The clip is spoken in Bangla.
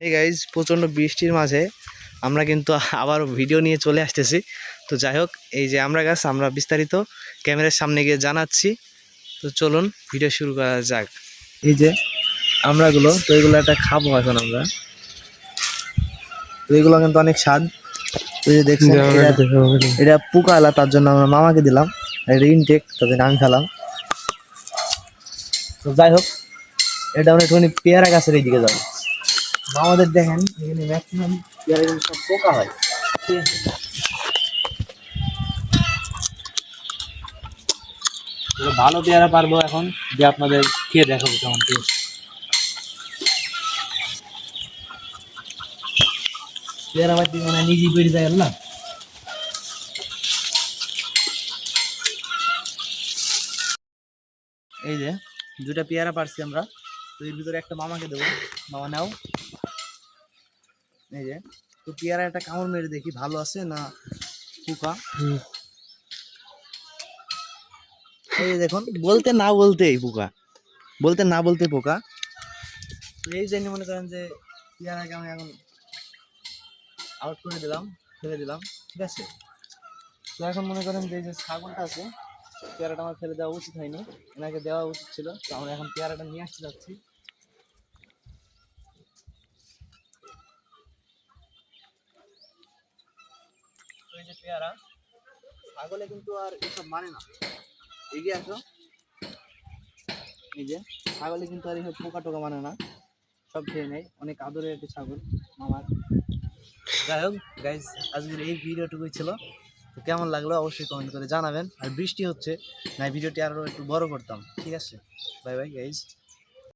এই গাইজ প্রচণ্ড বৃষ্টির মাঝে আমরা কিন্তু আবার ভিডিও নিয়ে চলে আসতেছি। তো যাই হোক এই যে আমরা গাছ আমরা বিস্তারিত ক্যামেরার সামনে গিয়ে জানাচ্ছি। তো চলুন ভিডিও শুরু করা যাক। এই যে আমরাগুলো তো এগুলো একটা খাব এখন আমরা। তো এগুলো কিন্তু অনেক স্বাদ। তো যে দেখছেন এটা- পোকা এলা তার জন্য আমরা মামাকে দিলাম। এটা ইনটেক জন্য আমি খেলাম। তো যাই হোক এটা আমরা একটুখানি পেয়ারা গাছের এই দিকে যাব। আমাদের দেখেন এখানে ম্যাক্সিমাম পেয়ারা কিন্তু সব পোকা হয়। ঠিক আছে? ভালো পেয়ারা পারব এখন যে আপনাদের খেয়ে দেখাবো কেমন টেস্ট পেয়ারা বাড়ি মানে নিজেই বেরিয়ে যায় না। এই যে দুটা পেয়ারা পারছি আমরা। তো এর ভিতরে একটা মামাকে দেবো। মামা নাও। এই যে তো পেয়ারা একটা কামড় মেরে দেখি ভালো আছে না পোকা এই যে দেখুন বলতে না বলতে এই পোকা বলতে না বলতে পোকা। এই জন্য মনে করেন যে পেয়ারাকে আমি এখন আউট করে দিলাম ফেলে দিলাম ঠিক আছে? তো এখন মনে করেন যে এই যে ছাগলটা আছে পেয়ারাটা আমার ফেলে দেওয়া উচিত হয়নি এনাকে দেওয়া উচিত ছিল তো আমরা এখন পেয়ারাটা নিয়ে আসতে যাচ্ছি। যে পেয়ারা। ছাগলে কিন্তু আর এসব মানে না। এগিয়ে আসো। এই যে, ছাগলে কিন্তু আর এসব পোকা টোকা মানে না। সব খেয়ে নেয়। অনেক আদরের একটি ছাগল, মামার। যাই হোক গাইজ আজকের এই ভিডিওটুকুই ছিল। তো কেমন লাগল অবশ্যই কমেন্ট করে জানাবেন। আর বৃষ্টি হচ্ছে, না ভিডিওটি আরও একটু বড় করতাম। ঠিক আছে? Bye bye guys